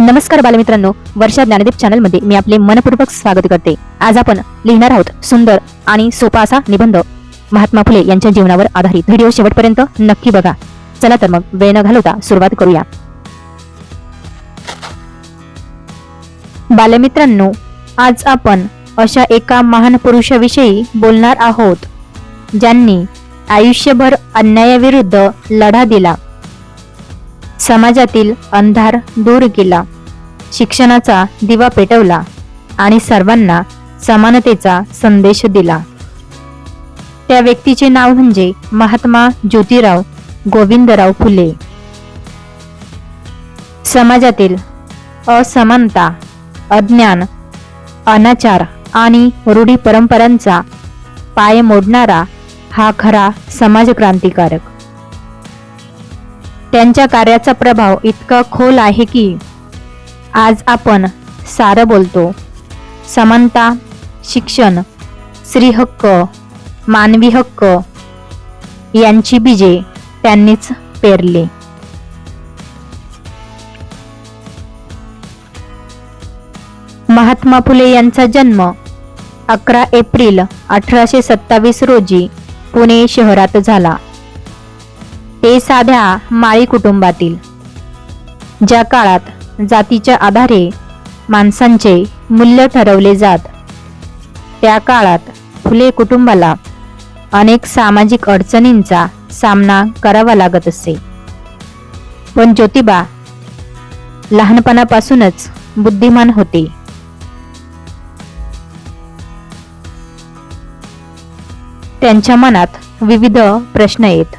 नमस्कार बालमित्रांनो वर्षा ज्ञानदीप चॅनलमध्ये मी आपले मनपूर्वक स्वागत करते. आज आपण लिहिणार आहोत सुंदर आणि सोपा असा निबंध. महात्मा फुले यांच्या जीवनावर आधारित व्हिडिओ शेवटपर्यंत नक्की बघा. चला तर मग वेळ न घालवता सुरुवात करूया. बालमित्रांनो आज आपण अशा एका महान पुरुषाविषयी बोलणार आहोत ज्यांनी आयुष्यभर अन्यायाविरुद्ध लढा दिला. समाजातील अंधार दूर केला. शिक्षणाचा दिवा पेटवला आणि सर्वांना समानतेचा संदेश दिला. त्या व्यक्तीचे नाव म्हणजे महात्मा ज्योतिराव गोविंदराव फुले. समाजातील असमानता अज्ञान अनाचार आणि रूढी परंपरांचा पाय मोडणारा हा खरा समाजक्रांतिकारक. त्यांच्या कार्याचा प्रभाव इतका खोल आहे की आज आपण सारं बोलतो. समानता शिक्षण स्त्रीहक्क मानवी हक्क यांची बीजे त्यांनीच पेरली. महात्मा फुले यांचा जन्म अकरा एप्रिल अठराशे सत्तावीस रोजी पुणे शहरात झाला. ते साध्या माळी कुटुंबातील ज्या काळात जातीच्या आधारे माणसांचे मूल्य ठरवले जात त्या काळात फुले कुटुंबाला अनेक सामाजिक अडचणींचा सामना करावा लागत असे. पण ज्योतिबा लहानपणापासूनच बुद्धिमान होते. त्यांच्या मनात विविध प्रश्न येत.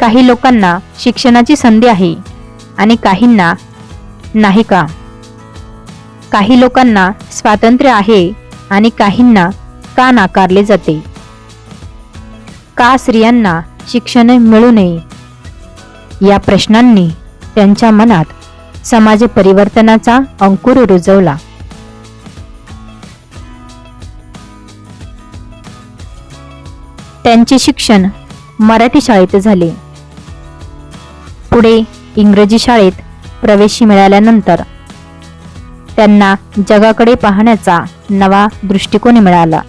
काही लोकांना शिक्षणाची संधी आहे आणि काहींना नाही का? काही लोकांना स्वातंत्र्य आहे आणि काहींना का नाकारले जाते? का स्त्रियांना शिक्षण मिळू नये? या प्रश्नांनी त्यांच्या मनात समाज परिवर्तनाचा अंकुर रुजवला. त्यांचे शिक्षण मराठी शाळेत झाले. पुढे इंग्रजी शाळेत प्रवेश मिळाल्यानंतर त्यांना जगाकडे पाहण्याचा नवा दृष्टिकोन मिळाला.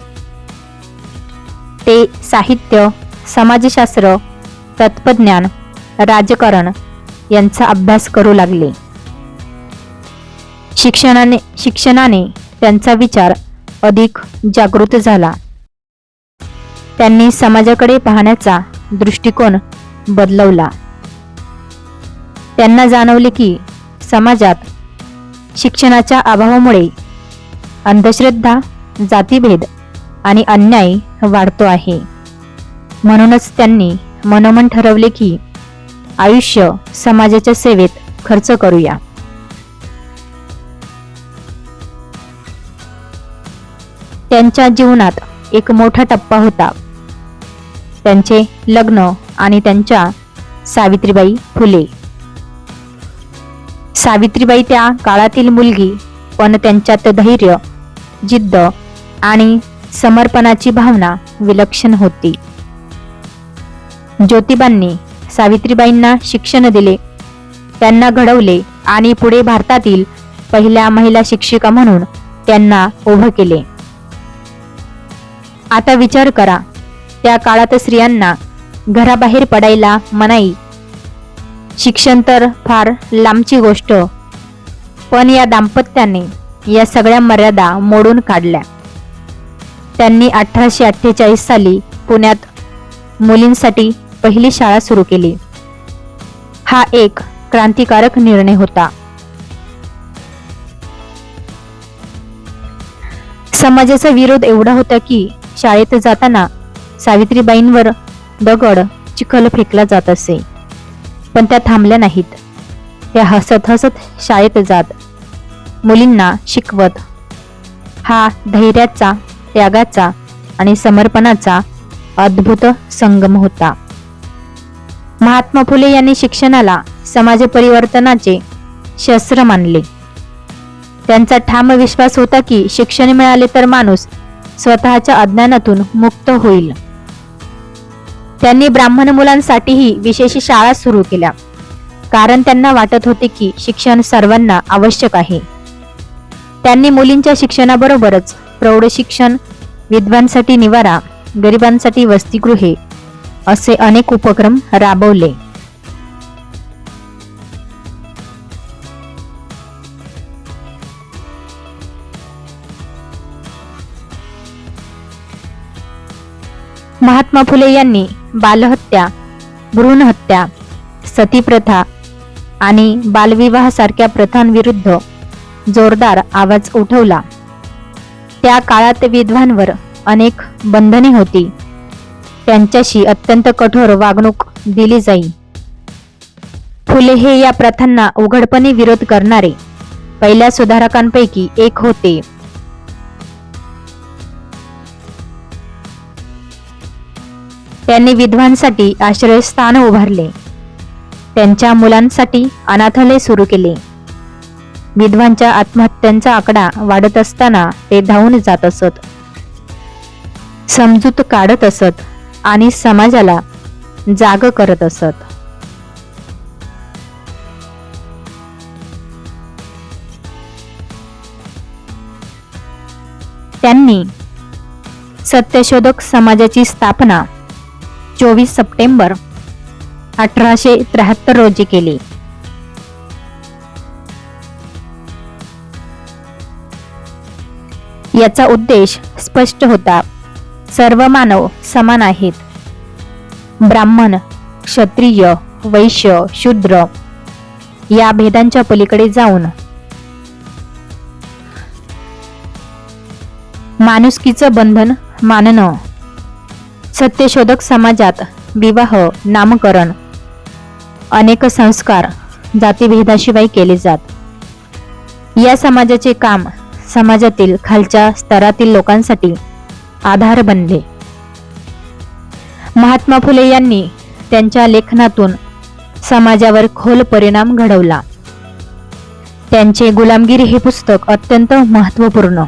ते साहित्य समाजशास्त्र तत्त्वज्ञान राजकारण यांचा अभ्यास करू लागले. शिक्षणाने शिक्षणाने त्यांचा विचार अधिक जागृत झाला. त्यांनी समाजाकडे पाहण्याचा दृष्टिकोन बदलवला. त्यांना जाणवले की समाजात शिक्षणाच्या अभावामुळे अंधश्रद्धा जातीभेद आणि अन्याय वाढतो आहे. म्हणूनच त्यांनी मनोमन ठरवले की आयुष्य समाजाच्या सेवेत खर्च करूया. त्यांच्या जीवनात एक मोठा टप्पा होता. त्यांचे लग्न आणि त्यांच्या सावित्रीबाई फुले. सावित्रीबाई त्या काळातील मुलगी पण त्यांच्यात धैर्य जिद्द आणि समर्पणाची भावना विलक्षण होती. ज्योतिबांनी सावित्रीबाईंना शिक्षण दिले. त्यांना घडवले आणि पुढे भारतातील पहिल्या महिला शिक्षिका म्हणून त्यांना उभं केले. आता विचार करा त्या काळात स्त्रियांना घराबाहेर पडायला मनाई शिक्षण तर फार लांबची गोष्ट पण या दाम्पत्याने या सगळ्या मर्यादा मोडून काढल्या. त्यांनी अठराशे अठ्ठेचाळीस साली पुण्यात मुलींसाठी पहिली शाळा सुरू केली. हा एक क्रांतिकारक निर्णय होता. समाजाचा विरोध एवढा होता की शाळेत जाताना सावित्रीबाईंवर दगड चिखल फेकला जात असे. पण त्या थांबल्या नाहीत. त्या हसत हसत शाळेत जात. मुलींना शिकवत. हा धैर्याचा त्यागाचा आणि समर्पणाचा अद्भुत संगम होता. महात्मा फुले यांनी शिक्षणाला समाज परिवर्तनाचे शस्त्र मानले. त्यांचा ठाम विश्वास होता की शिक्षण मिळाले तर माणूस स्वतःच्या अज्ञानातून मुक्त होईल. त्यांनी ब्राह्मण मुलांसाठीही विशेष शाळा सुरू केल्या. कारण त्यांना वाटत होते की शिक्षण सर्वांना आवश्यक आहे. त्यांनी मुलींच्या शिक्षणाबरोबरच प्रौढ शिक्षण विद्वांसाठी निवारा गरिबांसाठी वसतिगृहे असे अनेक उपक्रम राबवले. महात्मा फुले यांनी बालहत्या भ्रूणहत्या सतीप्रथा आणि बालविवाह सारख्या प्रथांविरुद्ध जोरदार आवाज उठवला. त्या काळात विधवांवर अनेक बंधने होती. त्यांच्याशी अत्यंत कठोर वागणूक दिली जाई. फुले हे या प्रथांना उघडपणे विरोध करणारे पहिल्या सुधारकांपैकी एक होते. त्यांनी विधवांसाठी आश्रयस्थान उभारले. त्यांच्या मुलांसाठी अनाथालय सुरू केले. विधवांच्या आत्महत्यांचा आकडा वाढत असताना ते धावून जात असत. समजूत काढत असत आणि समाजाला जाग करत असत. त्यांनी सत्यशोधक समाजाची स्थापना चोवीस सप्टेंबर अठराशे त्र्याहत्तर रोजी केली. याचा उद्देश स्पष्ट होता. सर्व मानव समान आहेत. ब्राह्मण क्षत्रिय वैश्य शूद्र या भेदांच्या पलीकडे जाऊन माणुसकीचं बंधन मानणं सत्यशोधक समाजात विवाह नामकरण अनेक संस्कार जातीभेदाशिवाय केले जात. या समाजाचे काम समाजातील खालच्या स्तरातील लोकांसाठी आधार बनले. महात्मा फुले यांनी त्यांच्या लेखनातून समाजावर खोल परिणाम घडवला. त्यांचे गुलामगिरी हे पुस्तक अत्यंत महत्त्वपूर्ण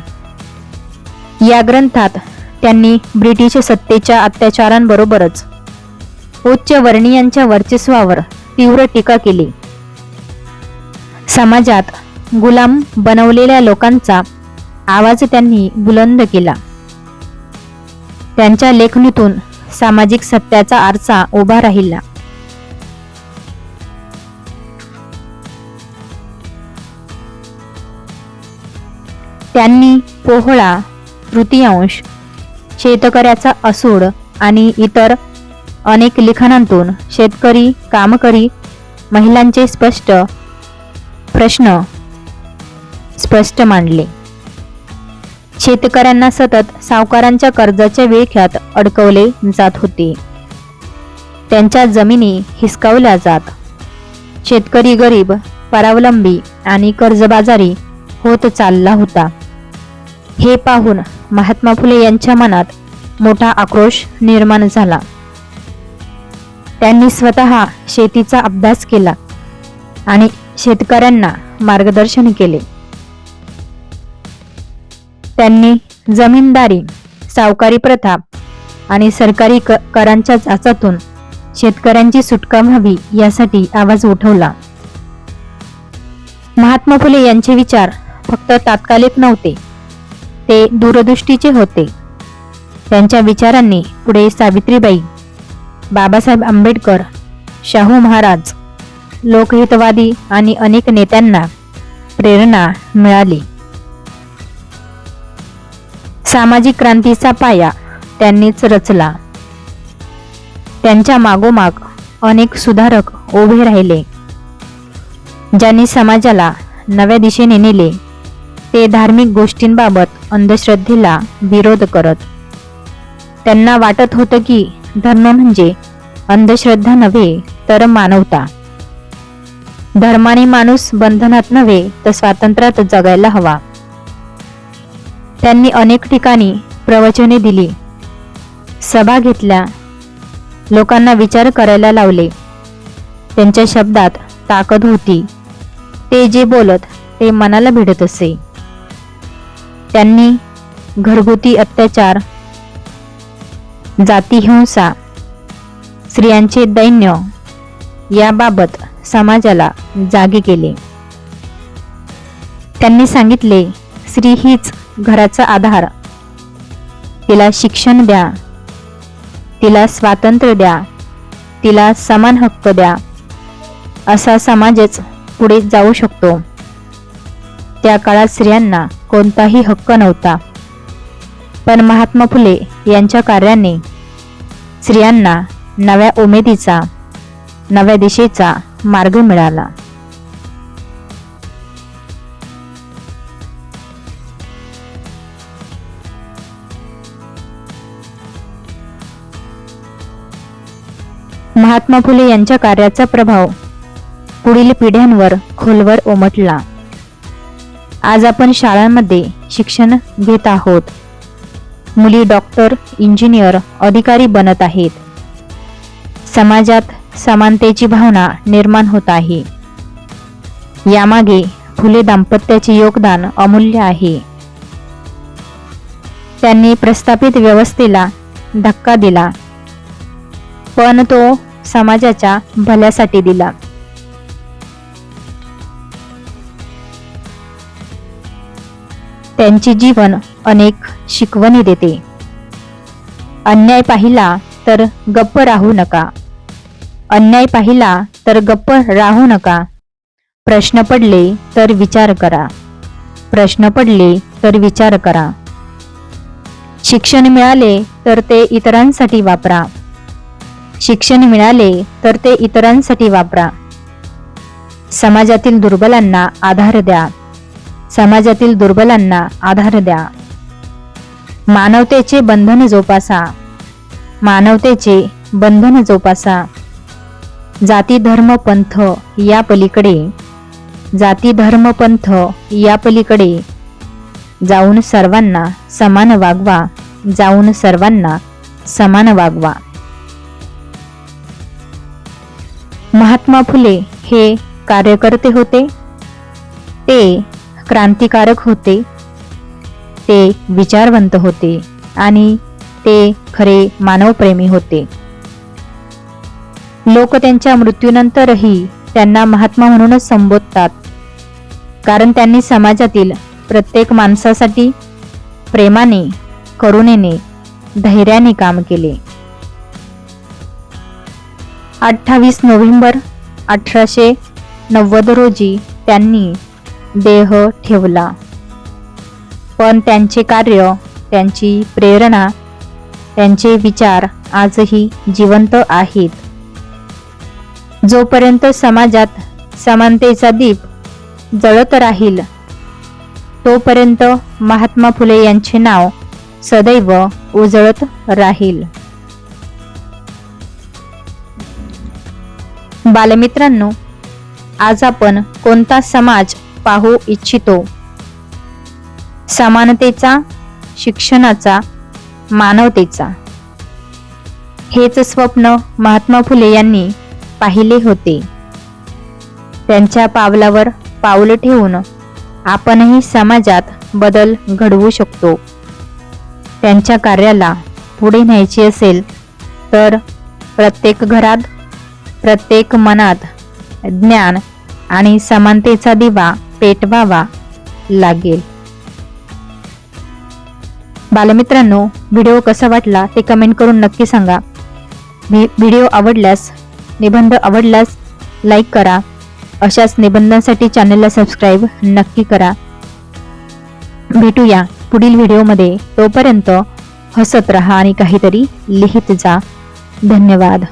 या ग्रंथात त्यांनी ब्रिटिश सत्तेच्या अत्याचारांबरोबरच उच्च वर्णीयांच्या वर्चस्वावर तीव्र टीका केली. समाजात गुलाम बनवलेल्या लोकांचा आवाज त्यांनी बुलंद केला. त्यांच्या लेखणीतून सामाजिक सत्याचा आरसा उभा राहिला. त्यांनी पोहळा तृतीयांश शेतकऱ्याचा असूड आणि इतर अनेक लिखाणांतून शेतकरी कामकरी महिलांचे स्पष्ट प्रश्न स्पष्ट मांडले. शेतकऱ्यांना सतत सावकारांच्या कर्जाच्या विळख्यात अडकवले जात होते. त्यांच्या जमिनी हिसकावल्या जात. शेतकरी गरीब परावलंबी आणि कर्जबाजारी होत चालला होता. हे पाहून महात्मा फुले यांच्या मनात मोठा आक्रोश निर्माण झाला. त्यांनी स्वतः शेतीचा अभ्यास केला आणि शेतकऱ्यांना मार्गदर्शन केले. त्यांनी जमीनदारी सावकारी प्रथा आणि सरकारी करांच्या जाचातून शेतकऱ्यांची सुटका व्हावी यासाठी आवाज उठवला. महात्मा फुले यांचे विचार फक्त तात्कालिक नव्हते ते दूरदृष्टीचे होते. त्यांच्या विचारांनी पुढे सावित्रीबाई बाबासाहेब आंबेडकर शाहू महाराज लोकहितवादी आणि अनेक नेत्यांना प्रेरणा मिळाली. सामाजिक क्रांतीचा पाया त्यांनीच रचला. त्यांच्या मागोमाग अनेक सुधारक उभे राहिले ज्यांनी समाजाला नव्या दिशेने नेले. ते धार्मिक गोष्टींबाबत अंधश्रद्धेला विरोध करत. त्यांना वाटत होतं की धर्म म्हणजे अंधश्रद्धा नव्हे तर मानवता. धर्माने माणूस बंधनात नव्हे तर स्वातंत्र्यात जगायला हवा. त्यांनी अनेक ठिकाणी प्रवचने दिली. सभा घेतल्या. लोकांना विचार करायला लावले. त्यांच्या शब्दात ताकद होती. ते जे बोलत ते मनाला भिडत असे. त्यांनी घरगुती अत्याचार जातीहिंसा स्त्रियांचे दैन्य याबाबत समाजाला जागे केले. त्यांनी सांगितले स्त्री हीच घराचा आधार. तिला शिक्षण द्या. तिला स्वातंत्र्य द्या. तिला समान हक्क द्या. असा समाजच पुढे जाऊ शकतो. त्या काळात स्त्रियांना कोणताही हक्क नव्हता. पण महात्मा फुले यांच्या कार्याने स्त्रियांना नव्या उमेदीचा नव्या दिशेचा मार्ग मिळाला. महात्मा फुले यांच्या कार्याचा प्रभाव पुढील पिढ्यांवर खोलवर उमटला. आज आपण शाळांमध्ये शिक्षण घेत आहोत. मुली डॉक्टर इंजिनियर अधिकारी बनत आहेत. समाजात समानतेची भावना निर्माण होत आहे. यामागे फुले दाम्पत्याचे योगदान अमूल्य आहे. त्यांनी प्रस्थापित व्यवस्थेला धक्का दिला. पण तो समाजाच्या भल्यासाठी दिला. त्यांचे जीवन अनेक शिकवणी देते. अन्याय पाहिला तर गप्प राहू नका. अन्याय पाहिला तर गप्प राहू नका. प्रश्न पडले तर विचार करा. प्रश्न पडले तर विचार करा. शिक्षण मिळाले तर ते इतरांसाठी वापरा. शिक्षण मिळाले तर ते इतरांसाठी वापरा. समाजातील दुर्बलांना आधार द्या. समाजातील दुर्बलांना आधार द्या. मानवतेचे बंधन जोपासा. मानवतेचे बंधन जोपासा. जाती धर्म पंथ या पलीकडे. जाती धर्म पंथ या पलीकडे. जाऊन सर्वांना समान वागवा. जाऊन सर्वांना समान वागवा. महात्मा फुले हे कार्यकर्ते होते. ते क्रांतिकारक होते. ते विचारवंत होते आणि ते खरे मानवप्रेमी होते. लोक त्यांच्या मृत्यूनंतरही त्यांना महात्मा म्हणूनच संबोधतात. कारण त्यांनी समाजातील प्रत्येक माणसासाठी प्रेमाने करुणेने धैर्याने काम केले. अठ्ठावीस नोव्हेंबर अठराशे नव्वद रोजी त्यांनी देह ठेवला. पण त्यांचे कार्य त्यांची प्रेरणा त्यांचे विचार आजही जिवंत आहेत. जोपर्यंत समाजात समानतेचा दीप जळत राहील तोपर्यंत महात्मा फुले यांचे नाव सदैव उजळत राहील. बालमित्रांनो आज आपण कोणता समाज पाहू इच्छितो. समानतेचा शिक्षणाचा मानवतेचा. हेच स्वप्न महात्मा फुले यांनी पाहिले होते. त्यांच्या पावलावर पाऊल ठेवून आपणही समाजात बदल घडवू शकतो. त्यांच्या कार्याला पुढे न्यायचे असेल तर प्रत्येक घरात प्रत्येक मनात ज्ञान आणि समानतेचा दिवा पेटवावा लागेल. बालमित्रांनो व्हिडिओ कसा वाटला ते कमेंट करून नक्की सांगा. व्हिडिओ आवडल्यास निबंध आवडल्यास लाईक करा. अशाच निबंधांसाठी चॅनलला सबस्क्राईब नक्की करा. भेटूया पुढील व्हिडिओमध्ये. तोपर्यंत हसत रहा आणि काहीतरी लिहित जा. धन्यवाद.